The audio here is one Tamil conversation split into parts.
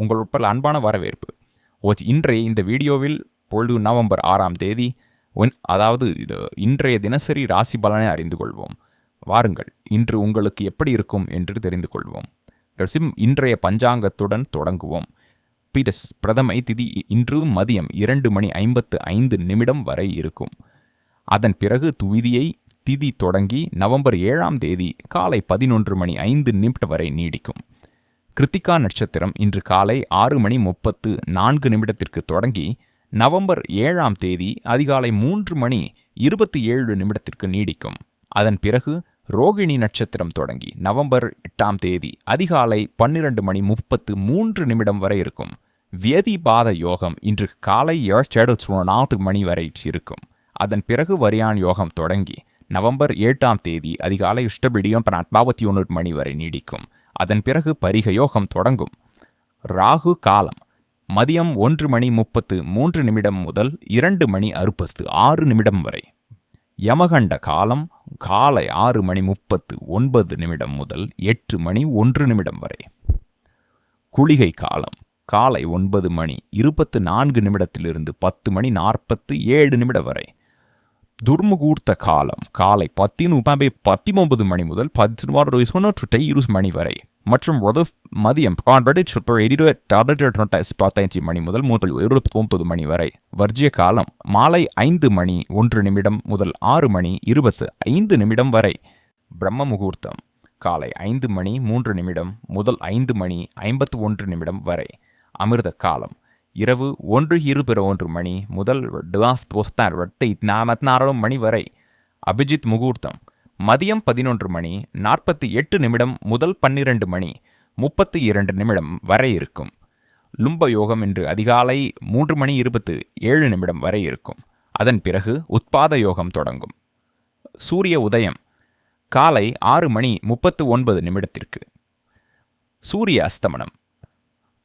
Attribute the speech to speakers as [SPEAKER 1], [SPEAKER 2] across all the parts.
[SPEAKER 1] உங்கள் உட்பட அன்பான வரவேற்பு. இன்றைய இந்த வீடியோவில் பொழுது நவம்பர் ஆறாம் தேதி அதாவது இன்றைய தினசரி ராசி பலனை அறிந்து கொள்வோம். வாருங்கள் இன்று உங்களுக்கு எப்படி இருக்கும் என்று தெரிந்து கொள்வோம். ரசிம் இன்றைய பஞ்சாங்கத்துடன் தொடங்குவோம். பிரஸ் பிரதமை திதி இன்று மதியம் இரண்டு மணி ஐம்பத்து ஐந்து நிமிடம் வரை இருக்கும். அதன் பிறகு துவிதியை திதி தொடங்கி நவம்பர் ஏழாம் தேதி காலை பதினொன்று மணி ஐந்து நிமிடம் வரை நீடிக்கும். கிருத்திகா நட்சத்திரம் இன்று காலை ஆறு மணி முப்பத்து நான்கு நிமிடத்திற்கு தொடங்கி நவம்பர் ஏழாம் தேதி அதிகாலை மூன்று மணி இருபத்தி ஏழு நிமிடத்திற்கு நீடிக்கும். அதன் பிறகு ரோகிணி நட்சத்திரம் தொடங்கி நவம்பர் எட்டாம் தேதி அதிகாலை பன்னிரண்டு மணி முப்பத்து மூன்று நிமிடம் வரை இருக்கும். வியதிபாத யோகம் இன்று காலை நான்கு மணி வரை இருக்கும். அதன் பிறகு வரியான் யோகம் தொடங்கி நவம்பர் எட்டாம் தேதி அதிகாலை இஷ்டபிடியம் நாற்பத்தி ஒன்று மணி வரை நீடிக்கும். அதன் பிறகு பரிக யோகம் தொடங்கும். ராகு காலம். மதியம் ஒன்று மணி முப்பத்து மூன்று நிமிடம் முதல் இரண்டு மணி அறுபத்து ஆறு நிமிடம் வரை. யமகண்ட காலம். காலை ஆறு மணி முப்பத்து ஒன்பது நிமிடம் முதல் எட்டு மணி ஒன்று நிமிடம் வரை. குளிகை காலம். காலை ஒன்பது மணி இருபத்து நான்கு நிமிடத்திலிருந்து பத்து மணி நாற்பத்து ஏழு நிமிடம் வரை. துர்முகூர்த்த காலம். காலை பத்தின் பத்தி பத்திமொன்பது மணி முதல் பதினோரு தொண்ணூற்றி இருபது மணி வரை மற்றும் ஒரு மதியம் பத்தஞ்சு மணி முதல் முதல் இருபத்தி ஒன்பது மணி வரை. வர்ஜிய காலம் மாலை ஐந்து மணி ஒன்று நிமிடம் முதல் ஆறு மணி இருபத்து ஐந்து நிமிடம் வரை. பிரம்ம முகூர்த்தம் காலை ஐந்து மணி மூன்று நிமிடம் முதல் ஐந்து மணி ஐம்பத்து ஒன்று நிமிடம் வரை. அமிர்த காலம் இரவு ஒன்று இருபிற ஒன்று மணி முதல் நாற்பத்தி மணி வரை. அபிஜித் முகூர்த்தம். மதியம் பதினொன்று மணி நாற்பத்தி எட்டு நிமிடம் முதல் பன்னிரண்டு மணி முப்பத்தி இரண்டு நிமிடம் வரை இருக்கும். லும்ப யோகம் இன்று அதிகாலை மூன்று மணி இருபத்து ஏழு நிமிடம் வரை இருக்கும். அதன் பிறகு உத்பாத யோகம் தொடங்கும். சூரிய உதயம். காலை ஆறு மணி முப்பத்து ஒன்பது நிமிடத்திற்கு. சூரிய அஸ்தமனம்.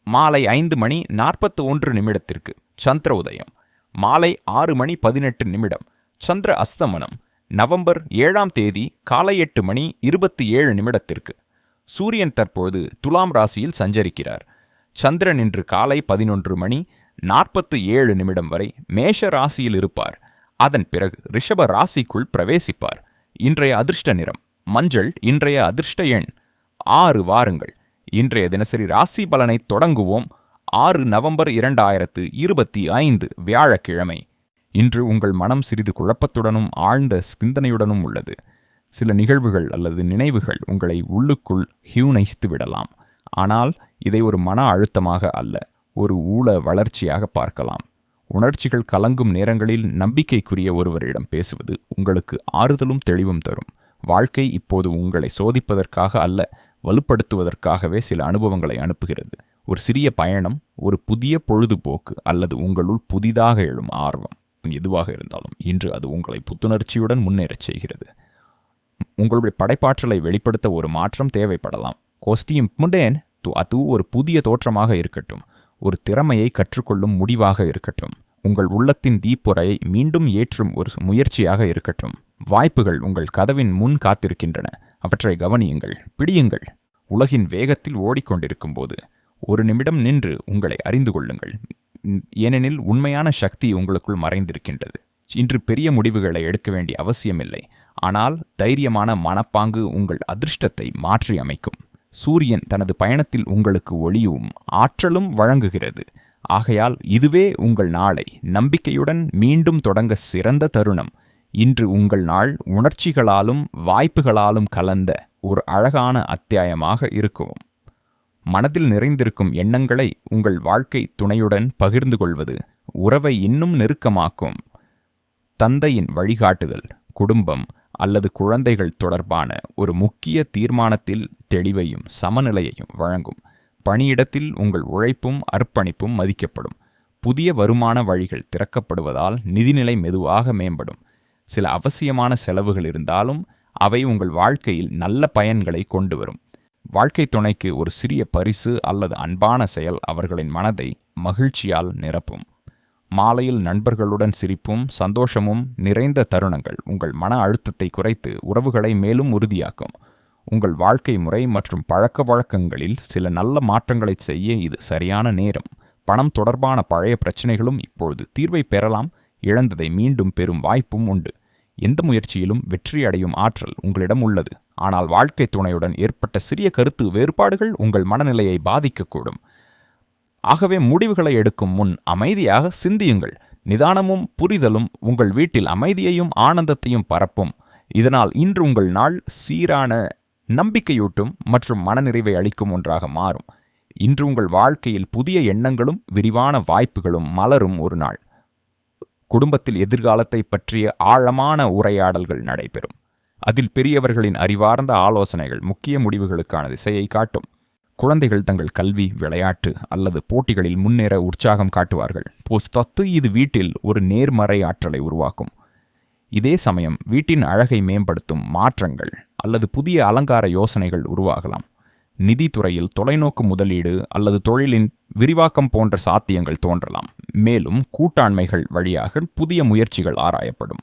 [SPEAKER 1] மாலை ஐந்து மணி நாற்பத்து ஒன்று நிமிடத்திற்கு சந்திர உதயம். மாலை ஆறு மணி பதினெட்டு நிமிடம் சந்திர அஸ்தமனம். நவம்பர் ஏழாம் தேதி காலை எட்டு மணி இருபத்தி ஏழு நிமிடத்திற்கு. சூரியன் தற்போது துலாம் ராசியில் சஞ்சரிக்கிறார். சந்திரன் இன்று காலை பதினொன்று மணி நாற்பத்து ஏழு நிமிடம் வரை மேஷ ராசியில் இருப்பார். அதன் பிறகு ரிஷப ராசிக்குள் பிரவேசிப்பார். இன்றைய அதிர்ஷ்ட நிறம் மஞ்சள் இன்றைய அதிர்ஷ்ட எண். ஆறு வாருங்கள் இன்றைய தினசரி ராசி பலனை தொடங்குவோம். ஆறு நவம்பர் இரண்டாயிரத்து இருபத்தி ஐந்து வியாழக்கிழமை. இன்று உங்கள் மனம் சிறிது குழப்பத்துடனும் ஆழ்ந்த சிந்தனையுடனும் உள்ளது. சில நிகழ்வுகள் அல்லது நினைவுகள் உங்களை உள்ளுக்குள் ஹியூனைஸ்து விடலாம். ஆனால் இதை ஒரு மன அழுத்தமாக அல்ல ஒரு ஊழ வளர்ச்சியாக பார்க்கலாம். உணர்ச்சிகள் கலங்கும் நேரங்களில் நம்பிக்கைக்குரிய ஒருவரிடம் பேசுவது உங்களுக்கு ஆறுதலும் தெளிவும் தரும். வாழ்க்கை இப்போது உங்களை சோதிப்பதற்காக அல்ல வலுப்படுத்துவதற்காகவே சில அனுபவங்களை அனுப்புகிறது. ஒரு சிறிய பயணம் ஒரு புதிய பொழுதுபோக்கு அல்லது உங்களுள் புதிதாக எழும் ஆர்வம் எதுவாக இருந்தாலும் இன்று அது உங்களை புத்துணர்ச்சியுடன் முன்னேறச் செய்கிறது. உங்களுடைய படைப்பாற்றலை வெளிப்படுத்த ஒரு மாற்றம் தேவைப்படலாம். கோஸ்டியும் முண்டேன் அது ஒரு புதிய தோற்றமாக இருக்கட்டும். ஒரு திறமையை கற்றுக்கொள்ளும் முடிவாக இருக்கட்டும். உங்கள் உள்ளத்தின் தீப்புறையை மீண்டும் ஏற்றும் ஒரு முயற்சியாக இருக்கட்டும். வாய்ப்புகள் உங்கள் கதவின் முன் காத்திருக்கின்றன. அவற்றை கவனியுங்கள் பிடியுங்கள். உலகின் வேகத்தில் ஓடிக்கொண்டிருக்கும் போது ஒரு நிமிடம் நின்று உங்களை அறிந்து கொள்ளுங்கள். ஏனெனில் உண்மையான சக்தி உங்களுக்குள் மறைந்திருக்கின்றது. இன்று பெரிய முடிவுகளை எடுக்க வேண்டிய அவசியமில்லை. ஆனால் தைரியமான மனப்பாங்கு உங்கள் அதிர்ஷ்டத்தை மாற்றி அமைக்கும். சூரியன் தனது பயணத்தில் உங்களுக்கு ஒளியும் ஆற்றலும் வழங்குகிறது. ஆகையால் இதுவே உங்கள் நாளை. நம்பிக்கையுடன் மீண்டும் தொடங்க சிறந்த தருணம். இன்று உங்கள் நாள் உணர்ச்சிகளாலும் வாய்ப்புகளாலும் கலந்த ஒரு அழகான அத்தியாயமாக இருக்கும். மனதில் நிறைந்திருக்கும் எண்ணங்களை உங்கள் வாழ்க்கை துணையுடன் பகிர்ந்து கொள்வது உறவை இன்னும் நெருக்கமாக்கும். தந்தையின் வழிகாட்டுதல் குடும்பம் அல்லது குழந்தைகள் தொடர்பான ஒரு முக்கிய தீர்மானத்தில் தெளிவையும் சமநிலையையும் வழங்கும். பணியிடத்தில் உங்கள் உழைப்பும் அர்ப்பணிப்பும் மதிக்கப்படும். புதிய வருமான வழிகள் திறக்கப்படுவதால் நிதிநிலை மெதுவாக மேம்படும். சில அவசியமான செலவுகள் இருந்தாலும் அவை உங்கள் வாழ்க்கையில் நல்ல பயன்களை கொண்டு வரும் வாழ்க்கை துணைக்கு ஒரு சிறிய பரிசு அல்லது அன்பான செயல் அவர்களின் மனதை மகிழ்ச்சியால் நிரப்பும். மாலையில் நண்பர்களுடன் சிரிப்பும் சந்தோஷமும் நிறைந்த தருணங்கள் உங்கள் மன அழுத்தத்தை குறைத்து உறவுகளை மேலும் உறுதியாக்கும். உங்கள் வாழ்க்கை முறை மற்றும் பழக்க வழக்கங்களில் சில நல்ல மாற்றங்களை செய்ய இது சரியான நேரம். பணம் தொடர்பான பழைய பிரச்சனைகளும் இப்பொழுது தீர்வை பெறலாம். இழந்ததை மீண்டும் பெறும் வாய்ப்பும் உண்டு. எந்த முயற்சியிலும் வெற்றி அடையும் ஆற்றல் உங்களிடம் உள்ளது. ஆனால் வாழ்க்கை துணையுடன் ஏற்பட்ட சிறிய கருத்து வேறுபாடுகள் உங்கள் மனநிலையை பாதிக்கக்கூடும். ஆகவே முடிவுகளை எடுக்கும் முன் அமைதியாக சிந்தியுங்கள். நிதானமும் புரிதலும் உங்கள் வீட்டில் அமைதியையும் ஆனந்தத்தையும் பரப்பும். இதனால் இன்று உங்கள் நாள் சீரான நம்பிக்கையூட்டும் மற்றும் மனநிறைவை அளிக்கும் ஒன்றாக மாறும். இன்று உங்கள் வாழ்க்கையில் புதிய எண்ணங்களும் விரிவான வாய்ப்புகளும் மலரும் ஒரு நாள். குடும்பத்தில் எதிர்காலத்தை பற்றிய ஆழமான உரையாடல்கள் நடைபெறும். அதில் பெரியவர்களின் அறிவார்ந்த ஆலோசனைகள் முக்கிய முடிவுகளுக்கான திசையை காட்டும். குழந்தைகள் தங்கள் கல்வி விளையாட்டு அல்லது போட்டிகளில் முன்னேற உற்சாகம் காட்டுவார்கள். தத்து இது வீட்டில் ஒரு நேர்மறை ஆற்றலை உருவாக்கும். இதே சமயம் வீட்டின் அழகை மேம்படுத்தும் மாற்றங்கள் அல்லது புதிய அலங்கார யோசனைகள் உருவாகலாம். நிதித்துறையில் தொலைநோக்கு முதலீடு அல்லது தொழிலின் விரிவாக்கம் போன்ற சாத்தியங்கள் தோன்றலாம். மேலும் கூட்டாண்மைகள் வழியாக புதிய முயற்சிகள் ஆராயப்படும்.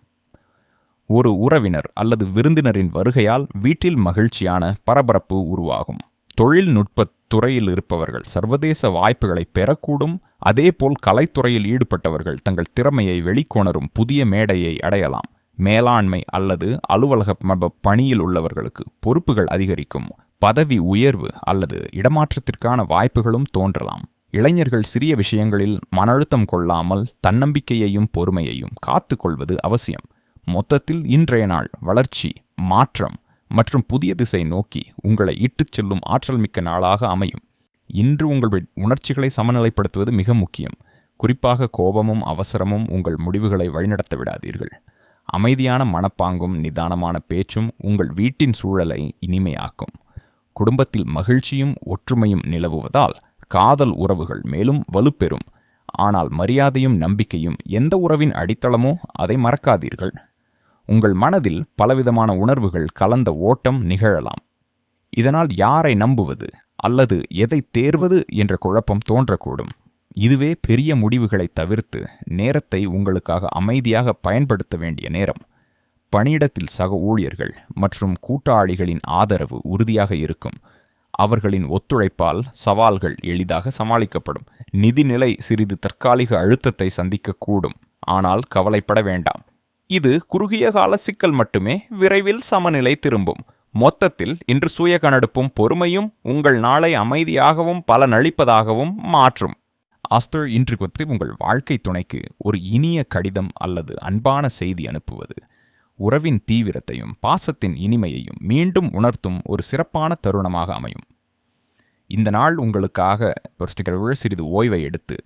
[SPEAKER 1] ஒரு உறவினர் அல்லது விருந்தினரின் வருகையால் வீட்டில் மகிழ்ச்சியான பரபரப்பு உருவாகும். தொழில்நுட்ப துறையில் இருப்பவர்கள் சர்வதேச வாய்ப்புகளை பெறக்கூடும். அதேபோல் கலைத்துறையில் ஈடுபட்டவர்கள் தங்கள் திறமையை வெளிக்கொணரும் புதிய மேடையை அடையலாம். மேலாண்மை அல்லது அலுவலக பணியில் உள்ளவர்களுக்கு பொறுப்புகள் அதிகரிக்கும். பதவி உயர்வு அல்லது இடமாற்றத்திற்கான வாய்ப்புகளும் தோன்றலாம். இளைஞர்கள் சிறிய விஷயங்களில் மன அழுத்தம் கொள்ளாமல் தன்னம்பிக்கையையும் பொறுமையையும் காத்து கொள்வது அவசியம். மொத்தத்தில் இன்றைய நாள் வளர்ச்சி மாற்றம் மற்றும் புதிய திசை நோக்கி உங்களை இட்டுச் செல்லும் ஆற்றல் மிக்க நாளாக அமையும். இன்று உங்கள் உணர்ச்சிகளை சமநிலைப்படுத்துவது மிக முக்கியம். குறிப்பாக கோபமும் அவசரமும் உங்கள் முடிவுகளை வழிநடத்த விடாதீர்கள். அமைதியான மனப்பாங்கும் நிதானமான பேச்சும் உங்கள் வீட்டின் சூழலை இனிமையாக்கும். குடும்பத்தில் மகிழ்ச்சியும் ஒற்றுமையும் நிலவுவதால் காதல் உறவுகள் மேலும் வலுப்பெறும். ஆனால் மரியாதையும் நம்பிக்கையும் எந்த உறவின் அடித்தளமோ அதை மறக்காதீர்கள். உங்கள் மனதில் பலவிதமான உணர்வுகள் கலந்த ஓட்டம் நிகழலாம். இதனால் யாரை நம்புவது அல்லது எதை தேர்வது என்ற குழப்பம் தோன்றக்கூடும். இதுவே பெரிய முடிவுகளை தவிர்த்து நேரத்தை உங்களுக்காக அமைதியாக பயன்படுத்த வேண்டிய நேரம். பணியிடத்தில் சக ஊழியர்கள் மற்றும் கூட்டாளிகளின் ஆதரவு உறுதியாக இருக்கும். அவர்களின் ஒத்துழைப்பால் சவால்கள் எளிதாக சமாளிக்கப்படும். நிதிநிலை சிறிது தற்காலிக அழுத்தத்தை சந்திக்கக்கூடும். ஆனால் கவலைப்பட வேண்டாம். இது குறுகிய கால சிக்கல் மட்டுமே விரைவில் சமநிலை திரும்பும். மொத்தத்தில் இன்று சுய கணடுப்பும் பொறுமையும் உங்கள் நாளை அமைதியாகவும் பலனளிப்பதாகவும் மாற்றும். ஆஸ்தர் இன்று பற்றி உங்கள் வாழ்க்கை துணைக்கு ஒரு இனிய கடிதம் அல்லது அன்பான செய்தி அனுப்புவது. உறவின் தீவிரத்தையும் பாசத்தின் இனிமையையும் மீண்டும் உணர்த்தும் ஒரு சிறப்பான தருணமாக அமையும். இந்த நாள் உங்களுக்காக ஒரு சிறிது ஓய்வை எடுத்து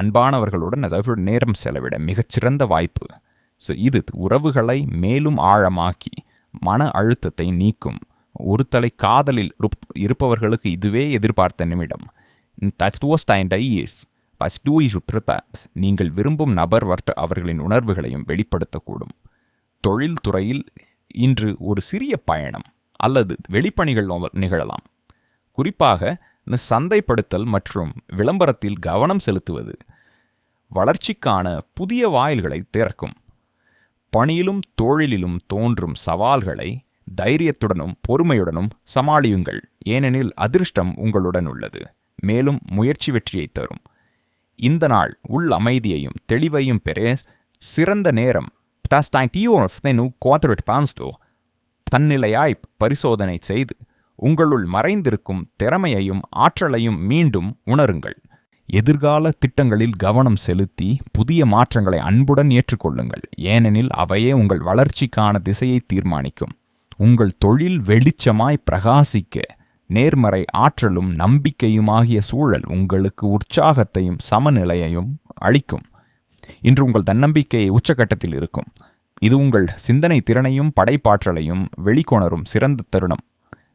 [SPEAKER 1] அன்பானவர்களுடன் அதாவது நேரம் செலவிட மிகச்சிறந்த வாய்ப்பு. ஸோ இது உறவுகளை மேலும் ஆழமாக்கி மன அழுத்தத்தை நீக்கும் ஒரு தலை காதலில் இருப்பவர்களுக்கு இதுவே எதிர்பார்த்த நிமிடம். நீங்கள் விரும்பும் நபர் வர்த்த அவர்களின் உணர்வுகளையும் வெளிப்படுத்தக்கூடும். தொழில்துறையில் இன்று ஒரு சிறிய பயணம் அல்லது வெளிப்பணிகள் நிகழலாம். குறிப்பாக சந்தைப்படுத்தல் மற்றும் விளம்பரத்தில் கவனம் செலுத்துவது வளர்ச்சிக்கான புதிய வாயில்களை திறக்கும். பணியிலும் தொழிலிலும் தோன்றும் சவால்களை தைரியத்துடனும் பொறுமையுடனும் சமாளியுங்கள். ஏனெனில் அதிர்ஷ்டம் உங்களுடன் உள்ளது. மேலும் முயற்சி வெற்றியை தரும். இந்த நாள் உள் அமைதியையும் தெளிவையும் பெற சிறந்த நேரம் தன்னிலையாய் பரிசோதனை செய்து உங்களுள் மறைந்திருக்கும் திறமையையும் ஆற்றலையும் மீண்டும் உணருங்கள். எதிர்கால திட்டங்களில் கவனம் செலுத்தி புதிய மாற்றங்களை அன்புடன் ஏற்றுக்கொள்ளுங்கள். ஏனெனில் அவையே உங்கள் வளர்ச்சிக்கான திசையை தீர்மானிக்கும். உங்கள் தொழில் வெளிச்சமாய் பிரகாசிக்க நேர்மறை ஆற்றலும் நம்பிக்கையுமாகிய சூழல் உங்களுக்கு உற்சாகத்தையும் சமநிலையையும் அளிக்கும். இன்று உங்கள் தன்னம்பிக்கை உச்சகட்டத்தில் இருக்கும். இது உங்கள் சிந்தனை திறனையும் படைப்பாற்றலையும் வெளிக்கொணரும் சிறந்த தருணம்.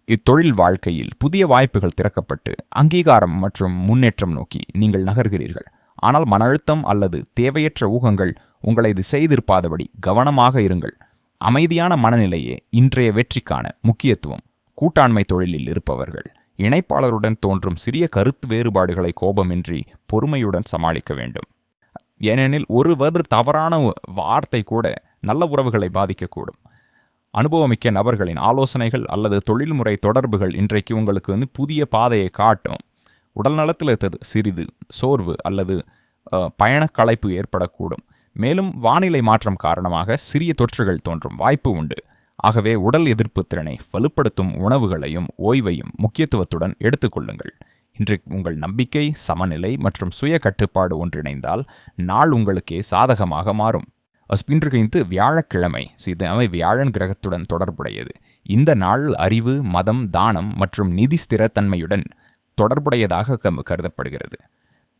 [SPEAKER 1] இத்தொழில் வாழ்க்கையில் புதிய வாய்ப்புகள் திறக்கப்பட்டு அங்கீகாரம் மற்றும் முன்னேற்றம் நோக்கி நீங்கள் நகர்கிறீர்கள். ஆனால் மன அழுத்தம் அல்லது தேவையற்ற ஊகங்கள் உங்களை இது செய்திருப்பாதபடி கவனமாக இருங்கள். அமைதியான மனநிலையே இன்றைய வெற்றிக்கான முக்கியத்துவம். கூட்டாண்மை தொழிலில் இருப்பவர்கள் இணைப்பாளருடன் தோன்றும் சிறிய கருத்து வேறுபாடுகளை கோபமின்றி பொறுமையுடன் சமாளிக்க வேண்டும். ஏனெனில் ஒருவர் தவறான வார்த்தை கூட நல்ல உறவுகளை பாதிக்கக்கூடும். அனுபவமிக்க நபர்களின் ஆலோசனைகள் அல்லது தொழில்முறை தொடர்புகள் இன்றைக்கு உங்களுக்கு வந்து புதிய பாதையை காட்டும். உடல் நலத்தில் இருக்கிறது சிறிது சோர்வு அல்லது அஹ், பயணக்களைப்பு ஏற்படக்கூடும். மேலும் வானிலை மாற்றம் காரணமாக சிறிய தொற்றுகள் தோன்றும் வாய்ப்பு உண்டு. ஆகவே உடல் எதிர்ப்பு திறனை வலுப்படுத்தும் உணவுகளையும் ஓய்வையும் முக்கியத்துவத்துடன் எடுத்துக்கொள்ளுங்கள் இன்று உங்கள் நம்பிக்கை சமநிலை மற்றும் சுய கட்டுப்பாடு ஒன்றிணைந்தால் நாள் உங்களுக்கே சாதகமாக மாறும். இன்று வியாழக்கிழமை So, இது அவை வியாழன் கிரகத்துடன் தொடர்புடையது. இந்த நாள் அறிவு மதம் தானம் மற்றும் நிதி ஸ்திரத்தன்மையுடன் தொடர்புடையதாக கருதப்படுகிறது.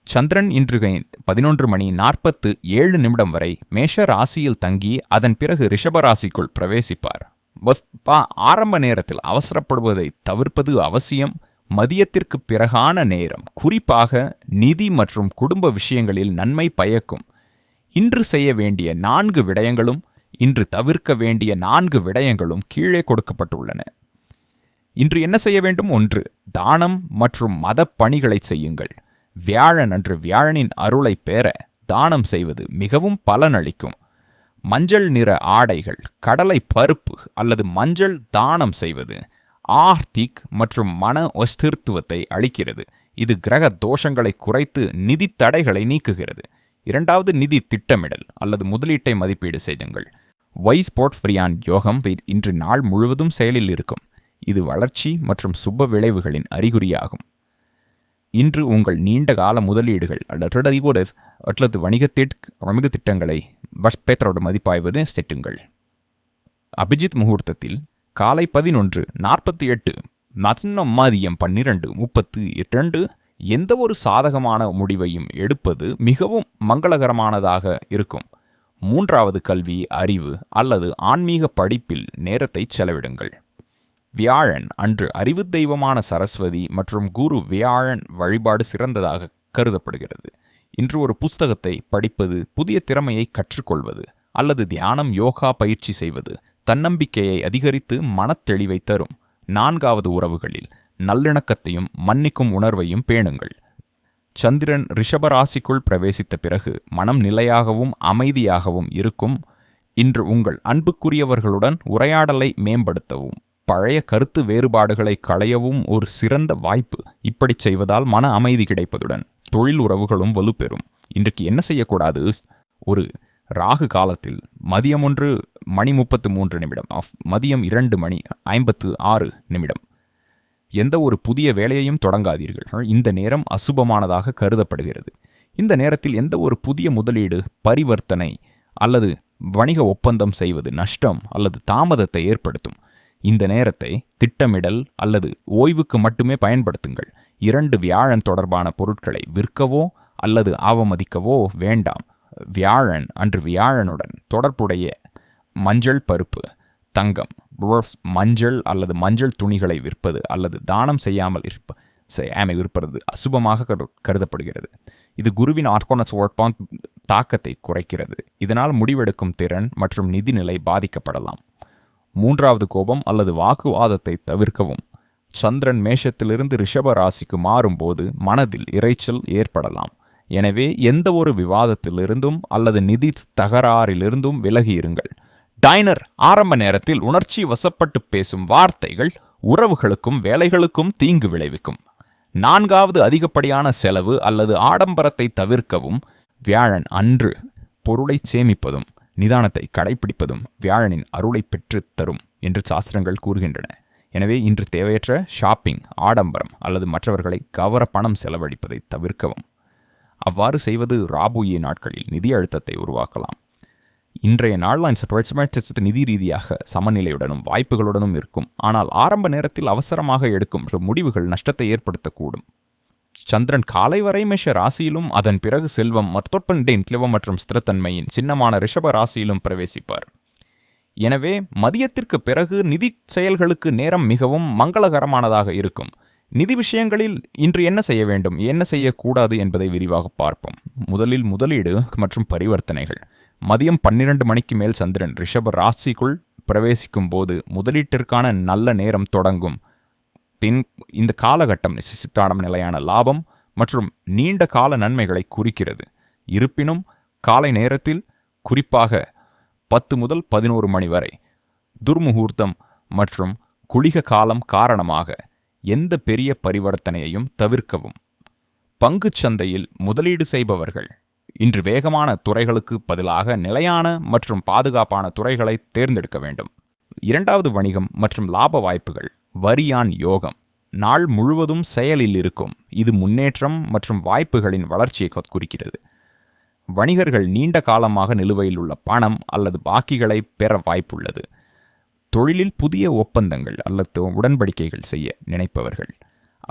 [SPEAKER 1] சந்திரன் இன்று பதினொன்று மணி நாற்பத்து ஏழு நிமிடம் வரை மேஷ ராசியில் தங்கி அதன் பிறகு ரிஷபராசிக்குள் பிரவேசிப்பார். ஆரம்ப நேரத்தில் அவசரப்படுவதை தவிர்ப்பது அவசியம். மதியத்திற்கு பிறகான நேரம். குறிப்பாக நிதி மற்றும் குடும்ப விஷயங்களில் நன்மை பயக்கும். இன்று செய்ய வேண்டிய நான்கு விடயங்களும் இன்று தவிர்க்க வேண்டிய நான்கு விடயங்களும் கீழே கொடுக்கப்பட்டுள்ளன. இன்று என்ன செய்ய வேண்டும்? ஒன்று தானம் மற்றும் மத பணிகளை செய்யுங்கள். வியாழன் அன்று வியாழனின் அருளை பெற தானம் செய்வது மிகவும் பலனளிக்கும். மஞ்சள் நிற ஆடைகள் கடலை பருப்பு அல்லது மஞ்சள் தானம் செய்வது ஆர்த்திக் மற்றும் மன அஸ்திருத்துவத்தை அளிக்கிறது. இது கிரக தோஷங்களை குறைத்து நிதி தடைகளை நீக்குகிறது. இரண்டாவது நிதி திட்டமிடல் அல்லது முதலீட்டை மதிப்பீடு செய்யுங்கள் வைஸ் போர்ட்ஃபரியான் யோகம் இன்று நாள் முழுவதும் செயலில் இருக்கும். இது வளர்ச்சி மற்றும் சுப விளைவுகளின் அறிகுறியாகும். இன்று உங்கள் நீண்ட கால முதலீடுகள் அல்லது அல்லது வணிகத்திற்கு வணிக திட்டங்களை பஸ்பேத்தரோட மதிப்பாய்வது செட்டுங்கள். அபிஜித் முகூர்த்தத்தில் காலை பதினொன்று நாற்பத்தி எட்டு மதியம் மதியம் பன்னிரண்டு முப்பத்து இரண்டு எந்த ஒரு சாதகமான முடிவையும் எடுப்பது மிகவும் மங்களகரமானதாக இருக்கும். மூன்றாவது கல்வி அறிவு அல்லது ஆன்மீக படிப்பில் நேரத்தை செலவிடுங்கள். வியாழன் அன்று அறிவு தெய்வமான சரஸ்வதி மற்றும் குரு வியாழன் வழிபாடு சிறந்ததாக கருதப்படுகிறது. இன்று ஒரு புஸ்தகத்தை படிப்பது புதிய திறமையை கற்றுக்கொள்வது அல்லது தியானம் யோகா பயிற்சி செய்வது தன்னம்பிக்கையை அதிகரித்து மனத்தெளிவை தரும். நான்காவது உறவுகளில் நல்லிணக்கத்தையும் மன்னிக்கும் உணர்வையும் பேணுங்கள். சந்திரன் ரிஷபராசிக்குள் பிரவேசித்த பிறகு மனம் நிலையாகவும் அமைதியாகவும் இருக்கும். இன்று உங்கள் அன்புக்குரியவர்களுடன் உரையாடலை மேம்படுத்தவும் பழைய கருத்து வேறுபாடுகளை களையவும் ஒரு சிறந்த வாய்ப்பு. இப்படி செய்வதால் மன அமைதி கிடைப்பதுடன் தொழில் உறவுகளும் வலுப்பெறும். இன்றைக்கு என்ன செய்யக்கூடாது? ஒரு ராகு காலத்தில் மதியம் ஒன்று மணி முப்பத்து மூன்று நிமிடம். ஆஃப் மதியம் இரண்டு மணி ஐம்பத்து ஆறு நிமிடம். எந்த ஒரு புதிய வேலையையும் தொடங்காதீர்கள். இந்த நேரம் அசுபமானதாக கருதப்படுகிறது. இந்த நேரத்தில் எந்த ஒரு புதிய முதலீடு பரிவர்த்தனை அல்லது வணிக ஒப்பந்தம் செய்வது நஷ்டம் அல்லது தாமதத்தை ஏற்படுத்தும். இந்த நேரத்தை திட்டமிடல் அல்லது ஓய்வுக்கு மட்டுமே பயன்படுத்துங்கள். இரண்டு வியாழன் தொடர்பான பொருட்களை விற்கவோ அல்லது அவமதிக்கவோ வேண்டாம். வியாழன் அன்று வியாழனுடன் தொடர்புடைய மஞ்சள் பருப்பு தங்கம். மஞ்சள் அல்லது மஞ்சள் துணிகளை விற்பது அல்லது தானம் செய்யாமல் இருப்ப ஆமை விற்பது அசுபமாக கரு- கருதப்படுகிறது. இது குருவின் ஆர்கோனஸ் ஒர்பான் தாக்கத்தை குறைக்கிறது. இதனால் முடிவெடுக்கும் திறன் மற்றும் நிதிநிலை பாதிக்கப்படலாம். மூன்றாவது கோபம் அல்லது வாக்குவாதத்தை தவிர்க்கவும். சந்திரன் மேஷத்திலிருந்து ரிஷப ராசிக்கு மாறும்போது மனதில் இரைச்சல் ஏற்படலாம். எனவே எந்த ஒரு விவாதத்திலிருந்தும் அல்லது நிதி தகராறிலிருந்தும் விலகியிருங்கள். டைனர் ஆரம்ப நேரத்தில் உணர்ச்சி வசப்பட்டு பேசும் வார்த்தைகள் உறவுகளுக்கும் வேலைகளுக்கும் தீங்கு விளைவிக்கும். நான்காவது அதிகப்படியான செலவு அல்லது ஆடம்பரத்தை தவிர்க்கவும் வியாழன் அன்று பொருளை சேமிப்பதும் நிதானத்தை கடைபிடிப்பதும் வியாழனின் அருளை பெற்றுத் தரும் என்று சாஸ்திரங்கள் கூறுகின்றன. எனவே இன்று தேவையற்ற ஷாப்பிங் ஆடம்பரம் அல்லது மற்றவர்களை கவர பணம் செலவழிப்பதை தவிர்க்கவும். அவ்வாறு செய்வது ராபுய நாட்களில் நிதி அழுத்தத்தை உருவாக்கலாம். இன்றைய நாள்லைன் சற்று நிதி ரீதியாக சமநிலையுடனும் வாய்ப்புகளுடனும் இருக்கும். ஆனால் ஆரம்ப நேரத்தில் அவசரமாக எடுக்கும் முடிவுகள் நஷ்டத்தை ஏற்படுத்தக்கூடும். சந்திரன் காலை வரை மேஷ ராசியிலும் அதன் பிறகு செல்வம் மத்தொற்பண்டேன் கிளவம் மற்றும் ஸ்திரத்தன்மையின் சின்னமான ரிஷப ராசியிலும் பிரவேசிப்பார். எனவே மதியத்திற்கு பிறகு நிதி செயல்களுக்கு நேரம் மிகவும் மங்களகரமானதாக இருக்கும். நிதி விஷயங்களில் இன்று என்ன செய்ய வேண்டும் என்ன செய்யக்கூடாது என்பதை விரிவாக பார்ப்போம். முதலில் முதலீடு மற்றும் பரிவர்த்தனைகள். மதியம் பன்னிரண்டு மணிக்கு மேல் சந்திரன் ரிஷப ராசிக்குள் பிரவேசிக்கும் போது முதலீட்டிற்கான நல்ல நேரம் தொடங்கும். பின் இந்த காலகட்டம் சிசிட்டாடம் நிலையான லாபம் மற்றும் நீண்ட கால நன்மைகளை குறிக்கிறது. இருப்பினும் காலை நேரத்தில் குறிப்பாக பத்து முதல் பதினோரு மணி வரை துர்முகூர்த்தம் மற்றும் குளிக காலம் காரணமாக எந்த பெரிய பரிவர்த்தனையையும் தவிர்க்கவும். பங்குச் சந்தையில் முதலீடு செய்பவர்கள் இன்று வேகமான துறைகளுக்கு பதிலாக நிலையான மற்றும் பாதுகாப்பான துறைகளை தேர்ந்தெடுக்க வேண்டும். இரண்டாவது வணிகம் மற்றும் லாப வாய்ப்புகள். வரியான் யோகம். நாள் முழுவதும் செயலில் இருக்கும். இது முன்னேற்றம் மற்றும் வாய்ப்புகளின் வளர்ச்சியை குறிக்கிறது. வணிகர்கள் நீண்ட காலமாக நிலுவையில் உள்ள பணம் அல்லது பாக்கிகளை பெற வாய்ப்புள்ளது. தொழிலில் புதிய ஒப்பந்தங்கள் அல்லது உடன்படிக்கைகள் செய்ய நினைப்பவர்கள்.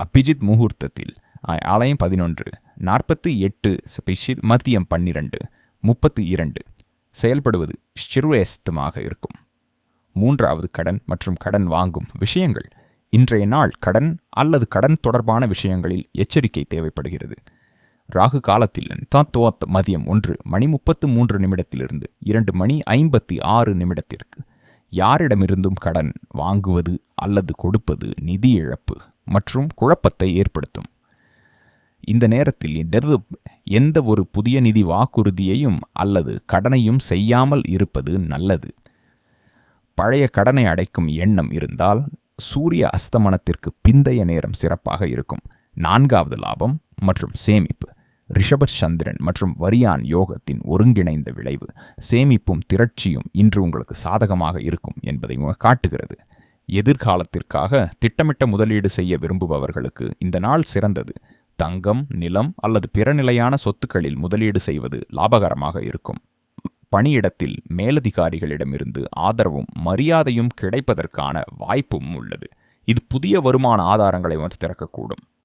[SPEAKER 1] அபிஜித் முகூர்த்தத்தில் ஆலயம் பதினொன்று நாற்பத்தி எட்டு ஸ்பெஷில் மதியம் பன்னிரண்டு முப்பத்தி இரண்டு செயல்படுவது ஸ்ரேஸ்தமாக இருக்கும். மூன்றாவது கடன் மற்றும் கடன் வாங்கும் விஷயங்கள். இன்றைய நாள் கடன் அல்லது கடன் தொடர்பான விஷயங்களில் எச்சரிக்கை தேவைப்படுகிறது. ராகு காலத்தில் தத்துவத் மதியம் ஒன்று மணி முப்பத்து மூன்று நிமிடத்திலிருந்து இரண்டு மணி ஐம்பத்தி ஆறு நிமிடத்திற்கு. யாரிடமிருந்தும் கடன் வாங்குவது அல்லது கொடுப்பது நிதி இழப்பு மற்றும் குழப்பத்தை ஏற்படுத்தும். இந்த நேரத்தில் எந்த- எந்த ஒரு புதிய நிதி வாக்குறுதியையும் அல்லது கடனையும் செய்யாமல் இருப்பது நல்லது. பழைய கடனை அடைக்கும் எண்ணம் இருந்தால் சூரிய அஸ்தமனத்திற்கு பிந்தைய நேரம் சிறப்பாக இருக்கும். நான்காவது லாபம் மற்றும் சேமிப்பு. ரிஷப சந்திரன் மற்றும் வரியான் யோகத்தின் ஒருங்கிணைந்த விளைவு சேமிப்பும் திரட்சியும் இன்று உங்களுக்கு சாதகமாக இருக்கும் என்பதை காட்டுகிறது. எதிர்காலத்திற்காக திட்டமிட்ட முதலீடு செய்ய விரும்புபவர்களுக்கு இந்த நாள் சிறந்தது. தங்கம் நிலம் அல்லது பிற நிலையான சொத்துக்களில் முதலீடு செய்வது லாபகரமாக இருக்கும். பணியிடத்தில் மேலதிகாரிகளிடமிருந்து ஆதரவும் மரியாதையும் கிடைப்பதற்கான வாய்ப்பும் உள்ளது. இது புதிய வருமான ஆதாரங்களை வந்து திறக்கக்கூடும்.